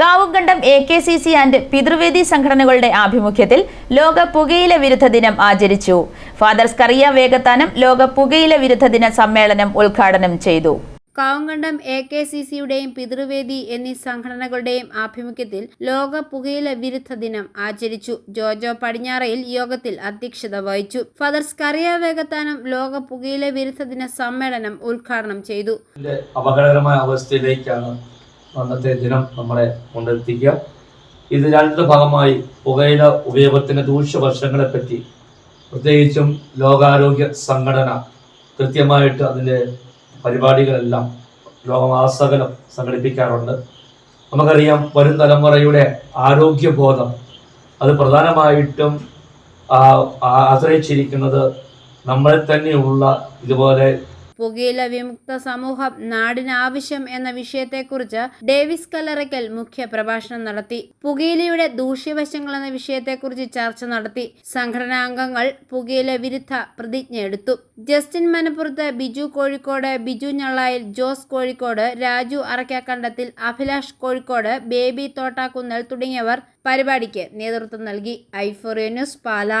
Kavukandam A K C C and Pithruvedi സംഘടനകളുടെ ആഭിമുഖ്യത്തിൽ ലോക പുകയില വിരുദ്ധ ദിനം ആചരിച്ചു. ഫാദർ സ്കറിയ വേഗത്താനം ലോക പുകയില വിരുദ്ധ ദിന സമ്മേളനം ഉദ്ഘാടനം ചെയ്തു. കാവുംകണ്ടം എ കെ സി സിയുടെയും പിതൃവേദി എന്നീ സംഘടനകളുടെയും ആഭിമുഖ്യത്തിൽ ലോക പുകയില വിരുദ്ധ ദിനം ആചരിച്ചു. ജോജോ പടിഞ്ഞാറയിൽ യോഗത്തിൽ അധ്യക്ഷത വഹിച്ചു. ഫാദർ സ്കറിയ വേഗത്താനം ലോക പുകയില വിരുദ്ധ ദിന സമ്മേളനം ഉദ്ഘാടനം ചെയ്തു. അപകടകരമായ അവസ്ഥയിലേക്കാണ് അന്നത്തെ ദിനം നമ്മളെ കൊണ്ടെത്തിക്കുക. ഇത് രണ്ട് ഭാഗമായി പുകയില ഉപയോഗത്തിന്റെ ദൂഷ്യവശങ്ങളെ പറ്റി പ്രത്യേകിച്ചും ലോകാരോഗ്യ സംഘടന കൃത്യമായിട്ട് അതിന്റെ പരിപാടികളെല്ലാം ലോകമാസകലം സംഘടിപ്പിക്കാറുണ്ട്. നമുക്കറിയാം വരും തലമുറയുടെ ആരോഗ്യബോധം അത് പ്രധാനമായിട്ടും ആശ്രയിച്ചിരിക്കുന്നത് നമ്മളെ തന്നെയുള്ള ഇതുപോലെ പുകയില വിമുക്ത സമൂഹം നാടിനാവശ്യം എന്ന വിഷയത്തെക്കുറിച്ച് ഡേവിസ് കല്ലറയ്ക്കൽ മുഖ്യ പ്രഭാഷണം നടത്തി. പുകയിലയുടെ ദൂഷ്യവശങ്ങൾ എന്ന വിഷയത്തെക്കുറിച്ച് ചർച്ച നടത്തി. സംഘടനാ അംഗങ്ങൾ പുകയില വിരുദ്ധ പ്രതിജ്ഞ എടുത്തു. Justin Manappurath Biju Kozhikode Biju Njallayil Jose Kozhikode Raju Arakkakandathil Abhilash Kozhikode Baby Thottakunnel തുടങ്ങിയവർ പരിപാടിക്ക് നേതൃത്വം നൽകി. Euphoria News Pala.